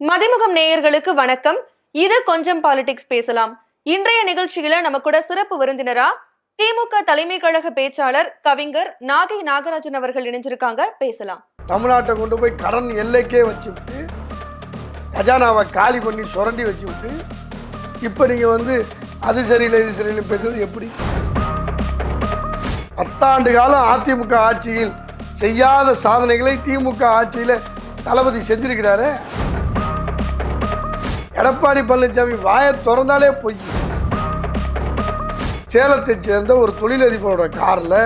மதிமுகம் நேயர்களுக்கு வணக்கம். இது கொஞ்சம் பாலிடிக்ஸ் பேசலாம். இன்றைய நிகழ்ச்சியில நம்ம கூட சிறப்பு விருந்தினரா திமுக தலைமை கழக பேச்சாளர் கவிஞர் நாகை நாகராஜன் அவர்கள் இணைஞ்சிருக்காங்க. பேசலாம். தமிழ்நாட்டை கொண்டு போய் கடன் எல்லைக்கே வச்சு விட்டு கஜானாவை காலி பண்ணி சுரண்டி வச்சு விட்டு இப்போ நீங்கள் வந்து அது சரியில்லை இது சரியில்லை பேசுறது எப்படி? பத்தாண்டு காலம் அதிமுக ஆட்சியில் செய்யாத சாதனைகளை திமுக ஆட்சியில் தளபதி செஞ்சிருக்கிறாரு. எடப்பாடி பழனிசாமி வாயை திறந்தாலே பொய். சேலத்தை சேர்ந்த ஒரு தொழிலதிபரோட காரில்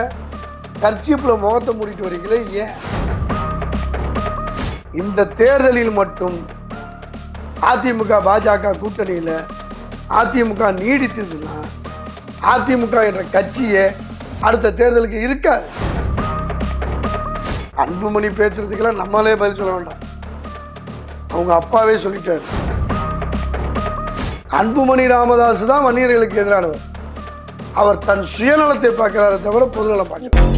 கர்ச்சீப்பில் முகத்தை மூடிட்டு வரீங்களே ஏன்? இந்த தேர்தலில் மட்டும் அதிமுக பாஜக கூட்டணியில் அதிமுக நீடித்ததுன்னா அதிமுக என்ற கட்சியே அடுத்த தேர்தலுக்கு இருக்காது. அன்புமணி பேசுறதுக்கெல்லாம் நம்மளே பதில் சொல்ல வேண்டாம். அவங்க அப்பாவே சொல்லிட்டாரு. அன்புமணி ராமதாஸ் தான் வன்னியர்களுக்கு எதிரானவர். அவர் தன் சுயநலத்தை பார்க்கிறாரே தவிர பொதுநலம் பார்க்கிறார்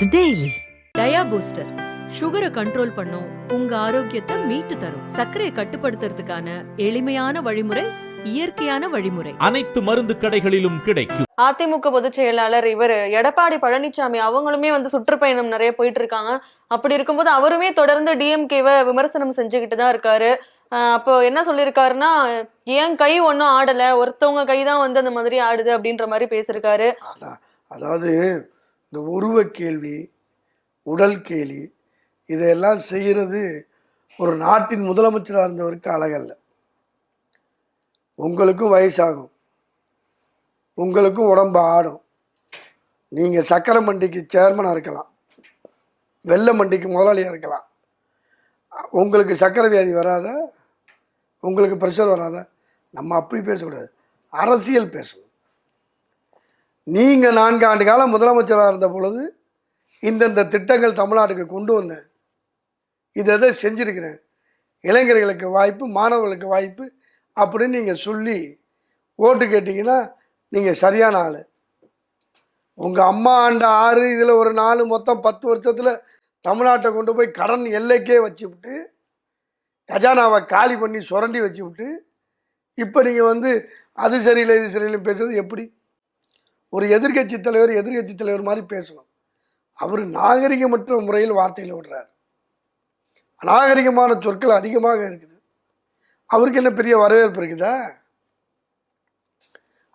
the Daily. டயா பூஸ்டர் சுகரை கண்ட்ரோல் பண்ணும் உங்க ஆரோக்கியத்தை மீட்டு தரும். சர்க்கரையை கட்டுப்படுத்துறதுக்கான எளிமையான வழிமுறை இயற்கையான வழிமுறை. அனைத்து மருந்து கடைகளிலும் கிடைக்கும். அதிமுக பொதுச் செயலாளர் இவர் எடப்பாடி பழனிசாமி அவங்களுமே வந்து சுற்றுப்பயணம் நிறைய போயிட்டு இருக்காங்க அப்படி இருக்கும்போது அவருமே தொடர்ந்து டிஎம்கேவை விமர்சனம் செஞ்சுக்கிட்டு தான் இருக்காரு. அப்போ என்ன சொல்லியிருக்காருன்னா ஏன் கை ஒன்றும் ஆடலை ஒருத்தவங்க கை தான் வந்து அந்த மாதிரி ஆடுது அப்படின்ற மாதிரி பேசியிருக்காரு. அதான் அதாவது இந்த உருவ கேள்வி உடல் கேலி இதையெல்லாம் செய்கிறது ஒரு நாட்டின் முதலமைச்சராக இருந்தவருக்கு அழகல்ல. உங்களுக்கும் வயசாகும். உங்களுக்கும் உடம்பு ஆடும் நீங்கள் சக்கரை மண்டிக்கு சேர்மனாக இருக்கலாம். வெள்ளை மண்டிக்கு முதலாளியாக இருக்கலாம். உங்களுக்கு சக்கரை வியாதி வராத உங்களுக்கு ப்ரெஷர் வராத நம்ம அப்படி பேசக்கூடாது. அரசியல் பேசணும். நீங்கள் நான்கு ஆண்டு காலம் முதலமைச்சராக இருந்த பொழுது இந்தந்த திட்டங்கள் தமிழ்நாட்டுக்கு கொண்டு வந்தேன். இதை எதை செஞ்சுருக்கிறேன். இளைஞர்களுக்கு வாய்ப்பு மாணவர்களுக்கு வாய்ப்பு அப்படின்னு நீங்கள் சொல்லி ஓட்டு கேட்டிங்கன்னா நீங்கள் சரியான ஆள். உங்கள் அம்மா ஆண்ட ஆறு இதில் ஒரு நாலு மொத்தம் பத்து வருஷத்தில் தமிழ்நாட்டை கொண்டு போய் கடன் எல்லைக்கே வச்சு விட்டு கஜானாவை காலி பண்ணி சுரண்டி வச்சு விட்டு இப்போ நீங்கள் வந்து அது சரியில்லை இது சரியில்லை பேசுறது எப்படி? ஒரு எதிர்க்கட்சி தலைவர் எதிர்கட்சி தலைவர் மாதிரி பேசணும். அவர் நாகரிகமற்ற முறையில் வார்த்தையில் விடுறார் அநாகரிகமான சொற்கள் அதிகமாக இருக்குது. அவருக்கு என்ன பெரிய வரவேற்பு இருக்குதா?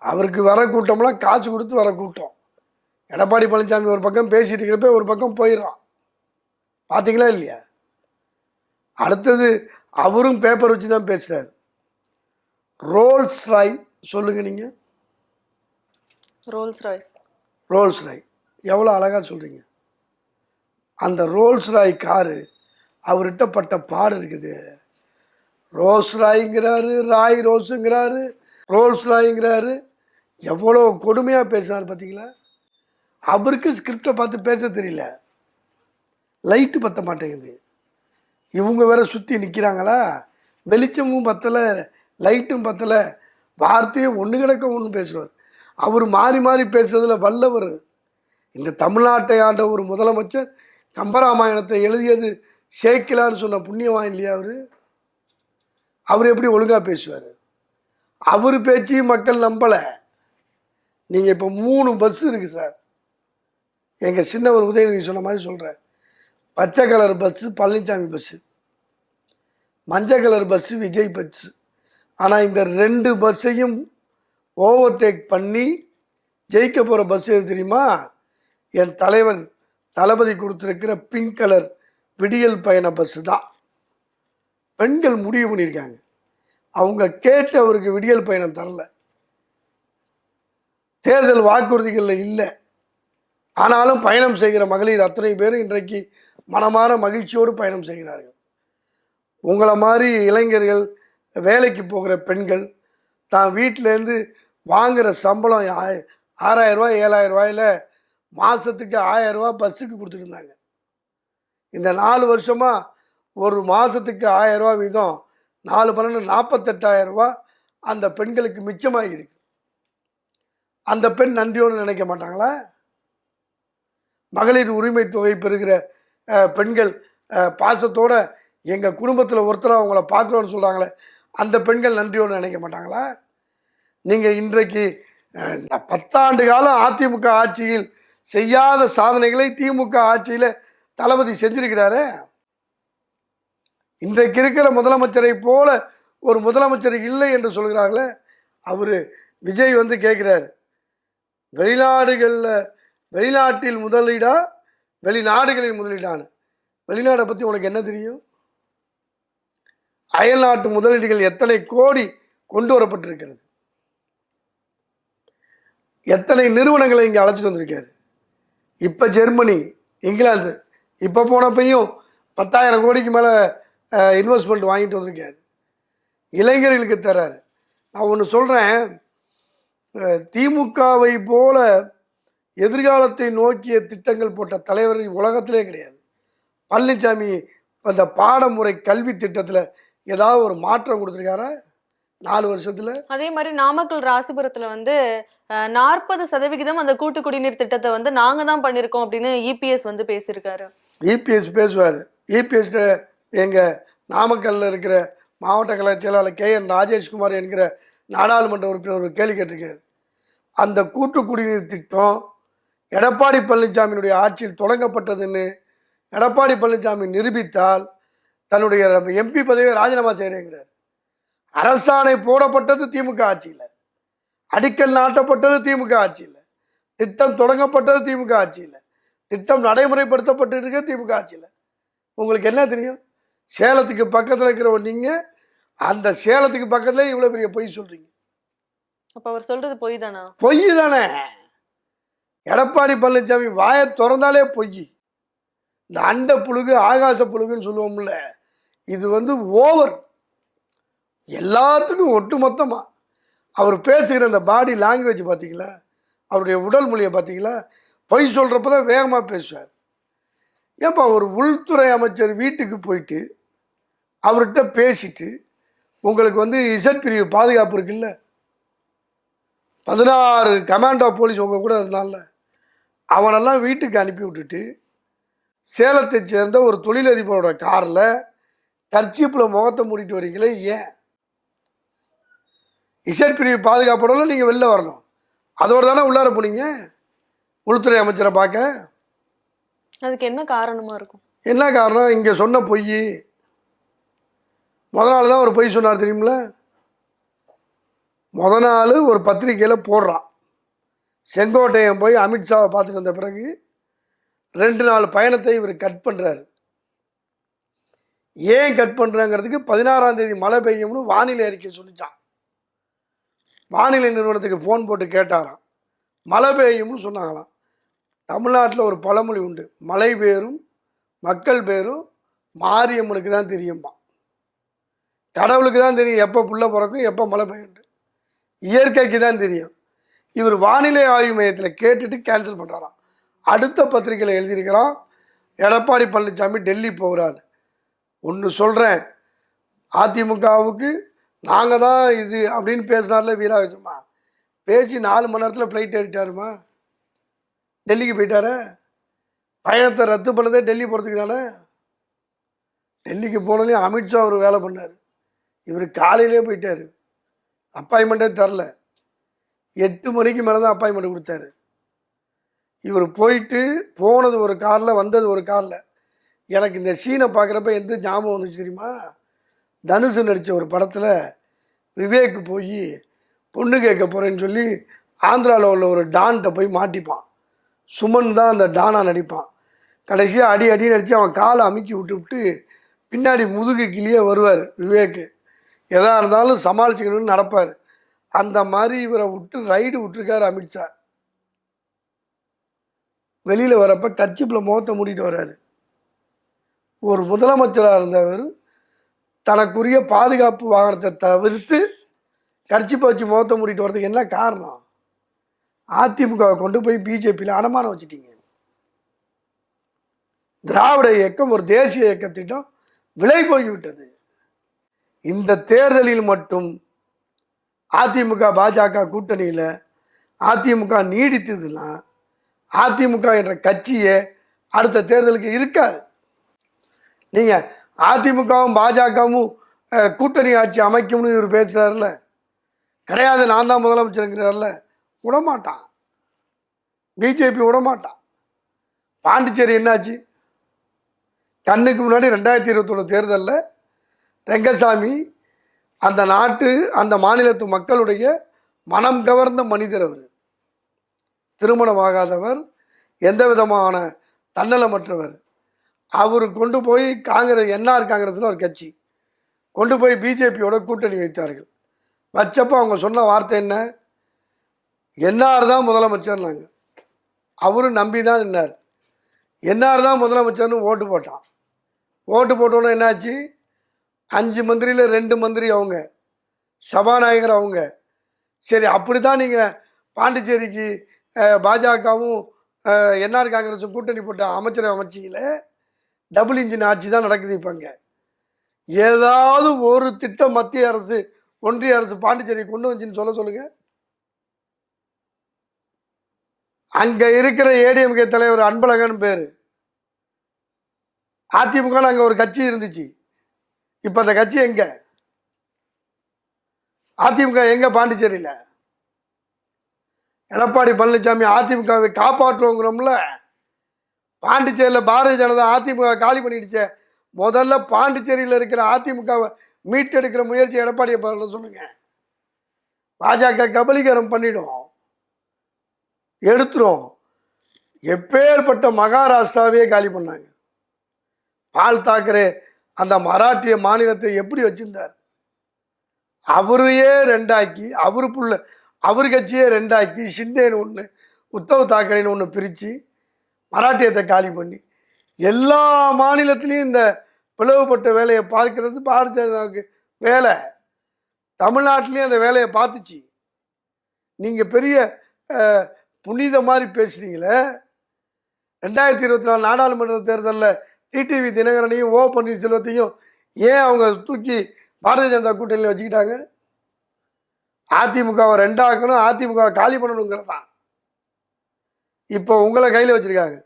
அவருக்கு வர கூட்டம்லாம் காசு கொடுத்து வர கூட்டம். எடப்பாடி பழனிசாமி ஒரு பக்கம் பேசிட்டு இருக்கிறப்ப ஒரு பக்கம் போயிடுறான். பார்த்தீங்களா இல்லையா? அடுத்தது அவரும் பேப்பர் வச்சு தான் பேசுகிறார் ரோல்ஸ் ராய் சொல்லுங்க நீங்கள் ரோல்ஸ் ராய்ஸ் ரோல்ஸ் ராய் எவ்வளோ அழகாக சொல்கிறீங்க அந்த ரோல்ஸ் ராய் காரு அவர்கிட்ட பட்ட பாடு இருக்குது. ரோஸ் ராய்ங்கிறாரு ராய் ரோஸுங்கிறாரு ரோல்ஸ் ராய்ங்கிறாரு எவ்வளோ கொடுமையாக பேசினார் பார்த்தீங்களா? அவருக்கு ஸ்கிரிப்டை பார்த்து பேச தெரியல. லைட்டு பத்த மாட்டேங்குது. இவங்க வேற சுற்றி நிற்கிறாங்களா வெளிச்சமும் பத்தலை லைட்டும் பத்தலை. வார்த்தையே ஒன்று கிடக்க ஒன்று பேசுவார். அவர் மாறி மாறி பேசுறதுல வல்லவர். இந்த தமிழ்நாட்டை ஆண்ட ஒரு முதலமைச்சர் கம்பராமாயணத்தை எழுதியது சேக்கிலான்னு சொன்ன புண்ணியவான் இல்லையா அவர்? அவர் எப்படி ஒழுங்காக பேசுவார்? அவர் பேச்சையும் மக்கள் நம்பலை. நீங்கள் இப்போ மூணு பஸ் இருக்குது சார் எங்கள் சின்னவர் உதயநிதி சொன்ன மாதிரி சொல்கிறேன் பச்சை கலர் பஸ்ஸு பழனிசாமி பஸ்ஸு மஞ்சள் கலர் பஸ்ஸு விஜய் பஸ்ஸு ஆனால் இந்த ரெண்டு பஸ்ஸையும் ஓவர்டேக் பண்ணி ஜெயிக்க போகிற பஸ் எது தெரியுமா? என் தலைவன் தளபதி கொடுத்துருக்கிற பிங்க் கலர் விடியல் பயண பஸ்ஸு தான். பெண்கள் முடிவு பண்ணியிருக்காங்க. அவங்க கேட்டு அவருக்கு விடியல் பயணம் தரல. தேர்தல் வாக்குறுதிகளில் இல்லை. ஆனாலும் பயணம் செய்கிற மகளிர் அத்தனை பேரும் இன்றைக்கு மனமாற மகிழ்ச்சியோடு பயணம் செய்கிறார்கள். உங்களை மாதிரி இளைஞர்கள் வேலைக்கு போகிற பெண்கள் தான் வீட்டிலேருந்து வாங்குகிற சம்பளம் ஆ- ஆறாயிரம் ரூபாய் ஏழாயிரம் ரூபாயில் மாதத்துக்கு ஆயிரரூவா பஸ்ஸுக்கு கொடுத்துட்டு இருந்தாங்க. இந்த நாலு வருஷமாக ஒரு மாதத்துக்கு ஆயிரம் வீதம் நாலு பன்னெண்டு நாற்பத்தெட்டாயிரம் அந்த பெண்களுக்கு மிச்சமாக இருக்கு. அந்த பெண் நன்றியோடு நினைக்க மாட்டாங்களா? மகளிர் உரிமை தொகை பெறுகிற பெண்கள் பாசத்தோடு எங்கள் குடும்பத்தில் ஒருத்தர் அவங்கள பார்க்குறோன்னு சொல்கிறாங்களே அந்த பெண்கள் நன்றியோடு நினைக்க மாட்டாங்களா? நீங்கள் இன்றைக்கு பத்தாண்டு காலம் அதிமுக ஆட்சியில் செய்யாத சாதனைகளை திமுக ஆட்சியில் தளபதி செஞ்சிருக்கிறாரு. இன்றைக்கு இருக்கிற முதலமைச்சரை போல ஒரு முதலமைச்சர் இல்லை என்று சொல்கிறார்களே அவர் விஜய் வந்து கேட்குறாரு வெளிநாடுகளில் வெளிநாட்டில் முதலீடா வெளிநாடுகளில் முதலீடான்னு. வெளிநாடை பற்றி உனக்கு என்ன தெரியும்? அயல்நாட்டு முதலீடுகள் எத்தனை கோடி கொண்டு வரப்பட்டிருக்கிறது? எத்தனை நிறுவனங்களை இங்கே அழைச்சிட்டு வந்திருக்காரு? இப்போ ஜெர்மனி இங்கிலாந்து இப்போ போனப்பையும் பத்தாயிரம் கோடிக்கு மேலே இன்வெஸ்ட்மெண்ட் வாங்கிட்டு வந்திருக்காரு. இளைஞர்களுக்கு தர்றாரு. நான் ஒன்று சொல்கிறேன் திமுகவை போல எதிர்காலத்தை நோக்கிய திட்டங்கள் போட்ட தலைவர் உலகத்திலே கிடையாது. பழனிசாமி அந்த பாடமுறை கல்வி திட்டத்தில் ஏதாவது ஒரு மாற்றம் கொடுத்துருக்காரா? நாலு வருஷத்தில். அதே மாதிரி நாமக்கல் ராசிபுரத்துல வந்து நாற்பது சதவிகிதம் அந்த கூட்டு குடிநீர் திட்டத்தை வந்து நாங்க தான் பண்ணிருக்கோம் அப்படின்னு இபிஎஸ் வந்து பேசியிருக்காரு. இபிஎஸ் பேசுவார். இபிஎஸ்ட எங்கள் நாமக்கல்லில் இருக்கிற மாவட்ட கலை செயலாளர் கே என் ராஜேஷ்குமார் என்கிற நாடாளுமன்ற உறுப்பினர் ஒரு கேள்வி கேட்டிருக்காரு. அந்த கூட்டு குடிநீர் திட்டம் எடப்பாடி பழனிசாமியினுடைய ஆட்சியில் தொடங்கப்பட்டதுன்னு எடப்பாடி பழனிசாமி நிரூபித்தால் தன்னுடைய எம்பி பதவியை ராஜினாமா செய்கிறேங்கிறார் அரசாணை போடப்பட்டது திமுக ஆட்சியில். அடிக்கல் நாட்டப்பட்டது திமுக ஆட்சியில். திட்டம் தொடங்கப்பட்டது திமுக ஆட்சியில். திட்டம் நடைமுறைப்படுத்தப்பட்டு இருக்க திமுக ஆட்சியில். உங்களுக்கு என்ன தெரியும்? சேலத்துக்கு பக்கத்தில் இருக்கிற நீங்கள் அந்த சேலத்துக்கு பக்கத்துல இவ்வளோ பெரிய பொய் சொல்கிறீங்க அப்ப அவர் சொல்றது பொய் தானா? பொய் தானே. எடப்பாடி பழனிசாமி வாயை திறந்தாலே பொய். இந்த அண்ட புழுகு ஆகாச புழுகுன்னு சொல்லுவோம்ல இது வந்து ஓவர். எல்லாத்துக்கும் ஒட்டு மொத்தமாக அவர் பேசுகிற அந்த பாடி லாங்குவேஜ் பார்த்தீங்களா அவருடைய உடல் மொழியை பார்த்தீங்களா பொய் சொல்கிறப்ப தான் வேகமாக பேசுவார். ஏன்பா ஒரு உள்துறை அமைச்சர் வீட்டுக்கு போயிட்டு அவர்கிட்ட பேசிட்டு உங்களுக்கு வந்து இசட் பிரிவு பாதுகாப்பு இருக்குல்ல? பதினாறு கமாண்டோ போலீஸ் உங்க கூட இருந்தான்ல. அவனெல்லாம் வீட்டுக்கு அனுப்பி விட்டுட்டு சேலத்தை சேர்ந்த ஒரு தொழிலதிபரோட காரில் கர்ச்சீப்பில் முகத்தை மூடிட்டு வரீங்களே ஏன்? இசட் பிரிவு பாதுகாப்போட நீங்கள் வெளில வரணும். அதோடு தானே உள்ளார போனீங்க? உள்துறை அமைச்சரை பார்க்க. அதுக்கு என்ன காரணமா இருக்கும்? என்ன காரணம்? இங்கே சொன்ன பொய். முத நாள் தான் ஒரு பொய் சொன்னார் தெரியுமில முத நாள் ஒரு பத்திரிக்கையில் போடுறான். செங்கோட்டையன் போய் அமித்ஷாவை பார்த்துட்டு வந்த பிறகு ரெண்டு நாள் பயணத்தை இவர் கட் பண்ணுறாரு ஏன் கட் பண்ணுறாங்கிறதுக்கு பதினாறாம் தேதி மழை பெய்யும்னு வானிலை அறிக்கை சொல்லிச்சான். வானிலை நிறுவனத்துக்கு ஃபோன் போட்டு கேட்டாராம். மழை பெய்யும்னு சொன்னாங்களாம். தமிழ்நாட்டில் ஒரு பழமொழி உண்டு. மழை பேரும் மக்கள் பேரும் மாரியம்மனுக்கு தான் தெரியுமா கடவுளுக்கு தான் தெரியும் எப்போ புள்ள பிறக்கும் எப்போ மழை பெய்யுண்டு இயற்கைக்கு தான் தெரியும். இவர் வானிலை ஆய்வு மையத்தில் கேட்டுட்டு கேன்சல் பண்ணுறாராம் அடுத்த பத்திரிக்கையில் எழுதியிருக்கிறான் எடப்பாடி பழனிசாமி டெல்லி போகிறாரு ஒன்று சொல்கிறேன் அதிமுகவுக்கு நாங்கள் தான் இது அப்படின்னு பேசினார்ல வீராவேசம்மா பேசி நாலு மணி நேரத்தில் ஃப்ளைட் ஏறிட்டாருமா? டெல்லிக்கு போயிட்டாரே? பயணத்தை ரத்து பண்ணதே டெல்லி போகிறதுக்கு தானே? டெல்லிக்கு போனதுலேயும் அமித்ஷா அவர் வேலை பண்ணார். இவர் காலையிலே போயிட்டார். அப்பாயின்மெண்ட்டே தரல. எட்டு மணிக்கு மேலே தான் அப்பாயின்மெண்ட் கொடுத்தாரு. இவர் போயிட்டு போனது ஒரு காரில் வந்தது ஒரு காரில். எனக்கு இந்த சீனை பார்க்குறப்ப எந்த ஞாபகம் வந்துச்சு தெரியுமா? தனுசு நடித்த ஒரு படத்தில் விவேக் போய் பொண்ணு கேட்க போகிறேன்னு சொல்லி ஆந்திராவில் உள்ள ஒரு டான்கிட்ட போய் மாட்டிப்பான். சுமன் தான் அந்த டானாக நடிப்பான். கடைசியாக அடி அடி நடித்து அவன் காலை அமுக்கி விட்டு விட்டு பின்னாடி முதுகு கிளியே வருவார் விவேக்கு. எதாக இருந்தாலும் சமாளிச்சுக்கணும்னு நடப்பார். அந்த மாதிரி இவரை விட்டு ரைடு விட்டுருக்காரு அமித்ஷா வெளியில் வரப்போ கட்சிப்பில் முகத்தை மூடிட்டு வர்றாரு ஒரு முதலமைச்சராக இருந்தவர் தனக்குரிய பாதுகாப்பு வாகனத்தை தவிர்த்து கட்சிப்பை வச்சு முகத்தை மூடிட்டு வர்றதுக்கு என்ன காரணம்? அதிமுகவை கொண்டு போய் பிஜேபியில் அடமானம் வச்சுட்டீங்க. திராவிட இயக்கம் ஒரு தேசிய இயக்கத்திட்டம் விலை போய்விட்டது. இந்த தேர்தலில் மட்டும் அதிமுக பாஜக கூட்டணியில் அதிமுக நீடித்ததுன்னா அதிமுக என்ற கட்சியே அடுத்த தேர்தலுக்கு இருக்காது. நீங்கள் அதிமுகவும் பாஜகவும் கூட்டணி ஆட்சி அமைக்கும்னு இவர் பேசுகிறாருல கிடையாது நான் தான் முதலமைச்சருங்கிறார்ல விடமாட்டான். பிஜேபி விடமாட்டான். பாண்டிச்சேரி என்னாச்சு? கண்ணுக்கு முன்னாடி ரெண்டாயிரத்தி இருபத்தொன்று தேர்தலில் ரெங்கசாமி அந்த நாட்டு அந்த மாநிலத்து மக்களுடைய மனம் கவர்ந்த மனிதர் அவர். திருமணமாகாதவர் எந்த விதமான தன்னலமற்றவர். அவர் கொண்டு போய் காங்கிரஸ் என்ஆர் காங்கிரஸ்னு ஒரு கட்சி. கொண்டு போய் பிஜேபியோட கூட்டணி வைத்தார்கள். வச்சப்போ அவங்க சொன்ன வார்த்தை என்ன? என்ஆர் தான் முதலமைச்சர்னாங்க. அவரும் நம்பி தான் நின்னார். என்ஆர் தான் முதலமைச்சர்னு ஓட்டு போட்டான். ஓட்டு போட்டோன்னே என்னாச்சு? அஞ்சு மந்திரியில் ரெண்டு மந்திரி அவங்க சபாநாயகர் அவங்க. சரி அப்படி தான் நீங்கள் பாண்டிச்சேரிக்கு பாஜகவும் என்ஆர் காங்கிரஸும் கூட்டணி போட்ட அமைச்சரை அமைச்சியில் டபுள் இன்ஜின் ஆட்சி தான் நடக்குது இப்போங்க ஏதாவது ஒரு திட்டம் மத்திய அரசு ஒன்றிய அரசு பாண்டிச்சேரி கொண்டு வந்துச்சுன்னு சொல்ல சொல்லுங்கள் அங்கே இருக்கிற ஏடிஎம்கே தலைவர் அன்பழகன் பேர். அதிமுக அங்கே ஒரு கட்சி இருந்துச்சு. இப்ப அந்த கட்சி எங்க? அதிமுக எங்க? பாண்டிச்சேரியில. எடப்பாடி பழனிசாமி அதிமுகவை காப்பாற்றுவோங்கிறோம்ல. பாண்டிச்சேரியில் பாரதிய ஜனதா அதிமுக காலி பண்ணிடுச்சு. முதல்ல பாண்டிச்சேரியில் இருக்கிற அதிமுகவை மீட்டெடுக்கிற முயற்சி எடப்பாடியை பண்ண சொல்லுங்க. பாஜக கபலீகரம் பண்ணிடும். எடுத்துரும். எப்பேற்பட்ட மகாராஷ்டிராவே காலி பண்ணாங்க. பால் தாக்கரே அந்த மராட்டிய மாநிலத்தை எப்படி வச்சிருந்தார்? அவரையே ரெண்டாக்கி அவரு புள்ள அவர் கட்சியே ரெண்டாக்கி ஷிண்டேன்னு ஒன்று உத்தவ் தாக்கரேன்னு ஒன்று பிரித்து மராட்டியத்தை காலி பண்ணி. எல்லா மாநிலத்திலையும் இந்த பிளவுபட்ட வேலையை பார்க்கறது பாரதிய ஜனதாவுக்கு வேலை. தமிழ்நாட்டிலையும் அந்த வேலையை பார்த்துச்சு. நீங்கள் பெரிய புனித மாதிரி பேசுகிறீங்களே ரெண்டாயிரத்தி இருபத்தி நாலு நாடாளுமன்ற தேர்தலில் டிடிவி தினகரனையும் ஓ பன்னீர்செல்வத்தையும் ஏன் அவங்க தூக்கி பாரதிய ஜனதா கூட்டணியில் வச்சுக்கிட்டாங்க? அதிமுகவை ரெண்டாக்கணும் அதிமுகவை காலி பண்ணணுங்கிறது? இப்போ உங்களை கையில் வச்சுருக்காங்க.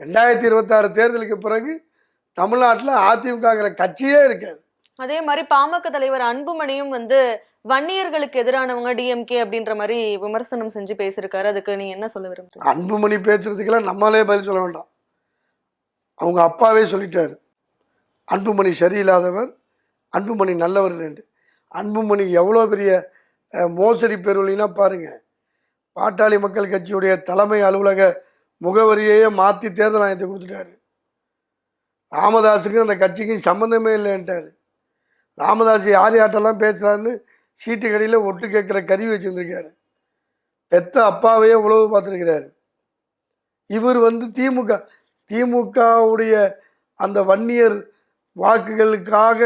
ரெண்டாயிரத்தி இருபத்தாறு தேர்தலுக்கு பிறகு தமிழ்நாட்டில் அதிமுகங்கிற கட்சியே இருக்காது. அதே மாதிரி பாமக தலைவர் அன்புமணியும் வந்து வன்னியர்களுக்கு எதிரானவங்க டிஎம்கே அப்படின்ற மாதிரி விமர்சனம் செஞ்சு பேசியிருக்காரு. அதுக்கு நீங்க என்ன சொல்ல விரும்புறீங்க? அன்புமணி பேசுறதுக்கெல்லாம் நம்மளே பதில் சொல்ல வேண்டாம். அவங்க அப்பாவே சொல்லிட்டார். அன்புமணி சரியில்லாதவர் அன்புமணி நல்லவர் என்று. அன்புமணி எவ்வளோ பெரிய மோசடி பெருவழினா பாருங்கள் பாட்டாளி மக்கள் கட்சியுடைய தலைமை அலுவலக முகவரியையே மாற்றி தேர்தல் ஆணையத்தை கொடுத்துட்டாரு. ராமதாஸுக்கும் அந்த கட்சிக்கும் சம்மந்தமே இல்லைன்ட்டார். ராமதாஸ் யார் யார்ட்டெல்லாம் பேசுகிறாருன்னு சீட்டு கடையில் ஒட்டு கேட்குற கருவி வச்சுருந்துருக்காரு. பெத்த அப்பாவையே உழவு பார்த்துருக்கிறாரு. இவர் வந்து திமுக திமுகவுடைய அந்த வன்னியர் வாக்குகளுக்காக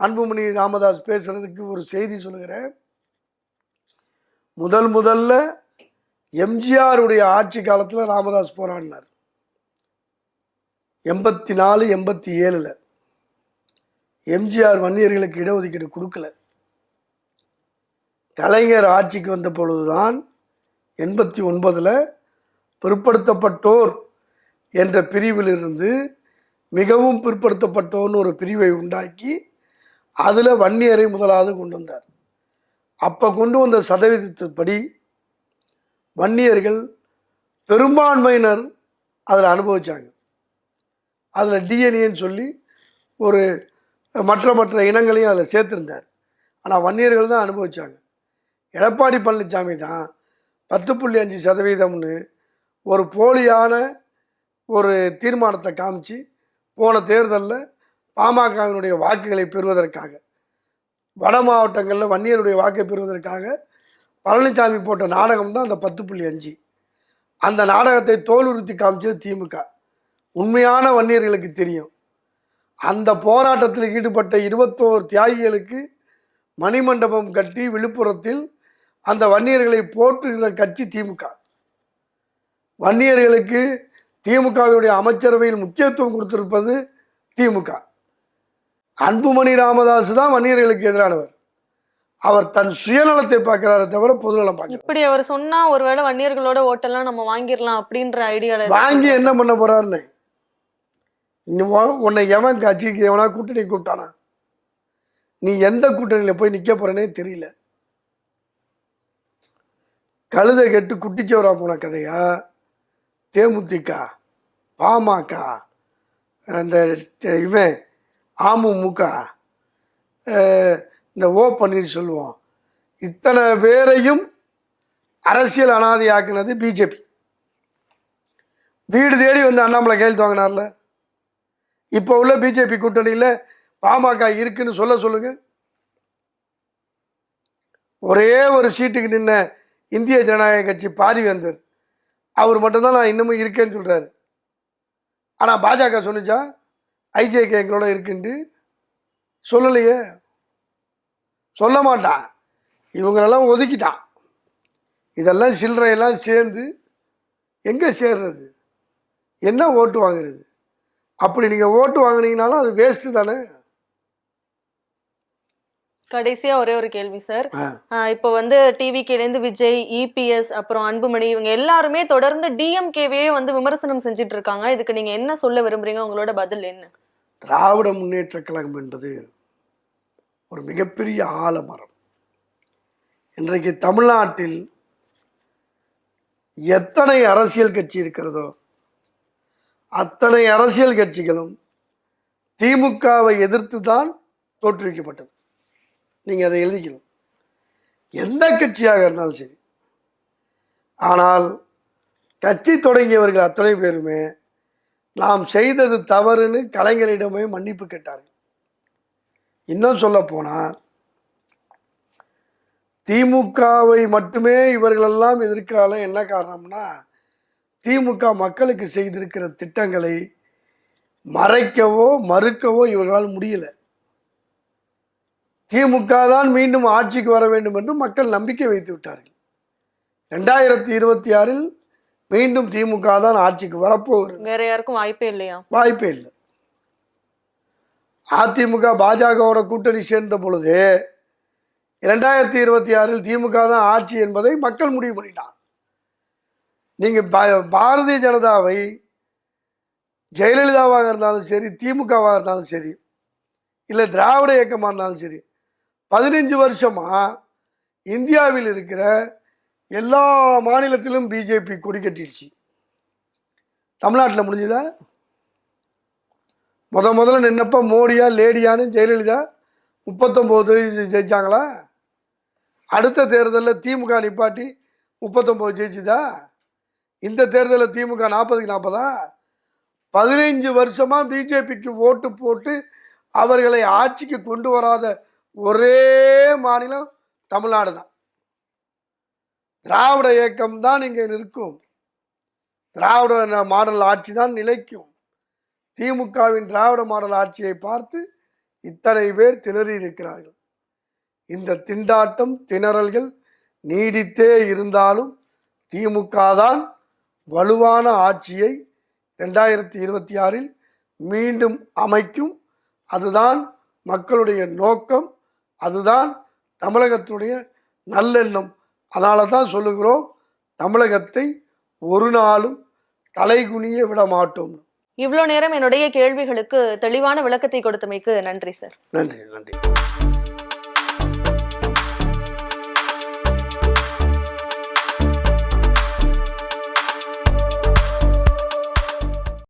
அன்புமணி ராமதாஸ் பேசுறதுக்கு ஒரு செய்தி சொல்லுகிறேன். முதல் முதல்ல எம்ஜிஆருடைய ஆட்சி காலத்தில் ராமதாஸ் போராடினார். எண்பத்தி நாலு எண்பத்தி ஏழில் எம்ஜிஆர் வன்னியர்களுக்கு இடஒதுக்கீடு கொடுக்கல. கலைஞர் ஆட்சிக்கு வந்த பொழுதுதான் எண்பத்தி ஒன்பதில் பிற்படுத்தப்பட்டோர் என்ற பிரிவிலிருந்து மிகவும் பிற்படுத்தப்பட்டோன்னு ஒரு பிரிவை உண்டாக்கி அதில் வன்னியரை முதலாவது கொண்டு வந்தார். அப்போ கொண்டு வந்த சதவீதத்தின்படி வன்னியர்கள் பெரும்பான்மையினர் அதில் அனுபவித்தாங்க அதில் டிஎன்ஏன்னு சொல்லி ஒரு மற்ற மற்ற இனங்களையும் அதில் சேர்த்துருந்தார். ஆனால் வன்னியர்கள் தான் அனுபவித்தாங்க எடப்பாடி பழனிசாமி தான் பத்து புள்ளி அஞ்சு சதவீதம்னு ஒரு போலியான ஒரு தீர்மானத்தை காமிச்சு போன தேர்தலில் பாமகவினுடைய வாக்குகளை பெறுவதற்காக வட மாவட்டங்களில் வன்னியருடைய வாக்கை பெறுவதற்காக பழனிசாமி போட்ட நாடகம் தான் அந்த பத்து புள்ளி அஞ்சு. அந்த நாடகத்தை தோலுறுத்தி காமிச்சது திமுக. உண்மையான வன்னியர்களுக்கு தெரியும். அந்த போராட்டத்தில் ஈடுபட்ட இருபத்தோரு தியாகிகளுக்கு மணிமண்டபம் கட்டி விழுப்புரத்தில் அந்த வன்னியர்களை போற்றுகிற கட்சி திமுக. வன்னியர்களுக்கு திமுகவினுடைய அமைச்சரவையில் முக்கியத்துவம் கொடுத்திருப்பது திமுக. அன்புமணி ராமதாஸ் தான் வன்னியர்களுக்கு எதிரானவர். அவர் தன் சுயநலத்தை பார்க்கிறாரே தவிர பொதுநலம் பார்க்கிறார் இப்படி அவர் சொன்னா ஒருவேளை வன்னியர்களோட ஓட்டெல்லாம் நம்ம வாங்கிடலாம் அப்படின்ற ஐடியால வாங்கி என்ன பண்ண போறாருன்னு. உன்னை எவன் கட்சிக்கு எவனா கூட்டணி கூப்பிட்டானா? நீ எந்த கூட்டணியில் போய் நிற்க போறேனே தெரியல. கழுதை கெட்டு குட்டிச்சவரா போன கதையா? தேமுதிக பாமக அந்த இவன் அமமுக இந்த ஓ சொல்லுவோம். இத்தனை பேரையும் அரசியல் அனாதையாக்குனது பிஜேபி. வீடு தேடி வந்து அண்ணாமலை கையெழுத்து வாங்கினார்ல. இப்போ உள்ள பிஜேபி கூட்டணியில் பாமக இருக்குன்னு சொல்ல சொல்லுங்க. ஒரே ஒரு சீட்டுக்கு நின்ன இந்திய ஜனநாயக கட்சி பாரிவேந்தர் அவர் மட்டும்தான் நான் இன்னமும் இருக்கேன்னு சொல்கிறாரு ஆனால் பாஜக சொன்னிச்சா ஐஜேகே எங்களோட இருக்குன்ட்டு. சொல்லலையே. சொல்ல மாட்டான். இவங்களெல்லாம் ஒதுக்கிட்டான். இதெல்லாம் சில்லறையெல்லாம் சேர்ந்து எங்கே சேர்றது? என்ன ஓட்டு வாங்குறது? அப்படி நீங்கள் ஓட்டு வாங்கினீங்கனாலும் அது வேஸ்ட்டு தானே? கடைசியா ஒரே ஒரு கேள்வி சார். இப்போ வந்து டிவிகேல இருந்து விஜய் இபிஎஸ் அப்புறம் அன்புமணி இவங்க எல்லாருமே தொடர்ந்து டிஎம்கேவே வந்து விமர்சனம் செஞ்சுட்டு இருக்காங்க இதுக்கு நீங்க என்ன சொல்ல விரும்புறீங்க? உங்களோட பதில் என்ன? திராவிட முன்னேற்ற கழகம் என்பது ஒரு மிகப்பெரிய ஆலமரம். இன்றைக்கு தமிழ்நாட்டில் எத்தனை அரசியல் கட்சி இருக்கிறதோ அத்தனை அரசியல் கட்சிகளும் திமுகவை எதிர்த்து தான் தோற்றுவிக்கப்பட்டது. நீங்கள் அதை எழுதிக்கணும். எந்த கட்சியாக இருந்தாலும் சரி. ஆனால் கட்சி தொடங்கியவர்கள் அத்தனை பேருமே நாம் செய்தது தவறுன்னு கலைஞரிடமே மன்னிப்பு கேட்டார்கள். இன்னும் சொல்ல போனால் திமுகவை மட்டுமே இவர்களெல்லாம் எதிர்க்கால என்ன காரணம்னா திமுக மக்களுக்கு செய்திருக்கிற திட்டங்களை மறைக்கவோ மறுக்கவோ இவர்களால் முடியலை. திமுக தான் மீண்டும் ஆட்சிக்கு வர வேண்டும் என்று மக்கள் நம்பிக்கை வைத்து விட்டார்கள். ரெண்டாயிரத்தி இருபத்தி ஆறில் மீண்டும் திமுக தான் ஆட்சிக்கு வரப்போகிறது. வேற யாருக்கும் வாய்ப்பே இல்லையா? வாய்ப்பே இல்லை. அதிமுக பாஜகவோட கூட்டணி சேர்ந்த பொழுது இரண்டாயிரத்தி இருபத்தி ஆறில் திமுக தான் ஆட்சி என்பதை மக்கள் முடிவு பண்ணிட்டான் நீங்க பா- பாரதிய ஜனதாவை ஜெயலலிதாவாக இருந்தாலும் சரி திமுகவாக இருந்தாலும் சரி இல்லை திராவிட இயக்கமாக இருந்தாலும் சரி பதினஞ்சு வருஷமாக இந்தியாவில் இருக்கிற எல்லா மாநிலத்திலும் பிஜேபி கொடி கட்டிடுச்சு. தமிழ்நாட்டில் முடிஞ்சுதா? முத முதல்ல நின்னப்போ மோடியா லேடியான்னு ஜெயலலிதா முப்பத்தொம்போது ஜெயிச்சாங்களா? அடுத்த தேர்தலில் திமுக நிப்பாட்டி முப்பத்தொம்போது ஜெயிச்சுதா? இந்த தேர்தலில் திமுக நாற்பதுக்கு நாற்பதா? பதினைஞ்சு வருஷமாக பிஜேபிக்கு ஓட்டு போட்டு அவர்களை ஆட்சிக்கு கொண்டு வராத ஒரே மாநிலம் தமிழ்நாடு தான் திராவிட இயக்கம் தான் இங்கே நிற்கும். திராவிட மாடல் ஆட்சி தான் நிலைக்கும். திமுகவின் திராவிட மாடல் ஆட்சியை பார்த்து இத்தனை பேர் திணறி இருக்கிறார்கள். இந்த திண்டாட்டம் திணறல்கள் நீடித்தே இருந்தாலும் திமுக தான் வலுவான ஆட்சியை ரெண்டாயிரத்தி இருபத்தி ஆறில் மீண்டும் அமைக்கும். அதுதான் மக்களுடைய நோக்கம். அதுதான் தமிழகத்துடைய நல்லெண்ணம். அதனால தான் சொல்லுகிறோம் தமிழகத்தை ஒரு நாளும் தலைகுனிய விட மாட்டோம். இவ்வளோ நேரம் என்னுடைய கேள்விகளுக்கு தெளிவான விளக்கத்தை கொடுத்தமைக்கு நன்றி சார். நன்றி நன்றி.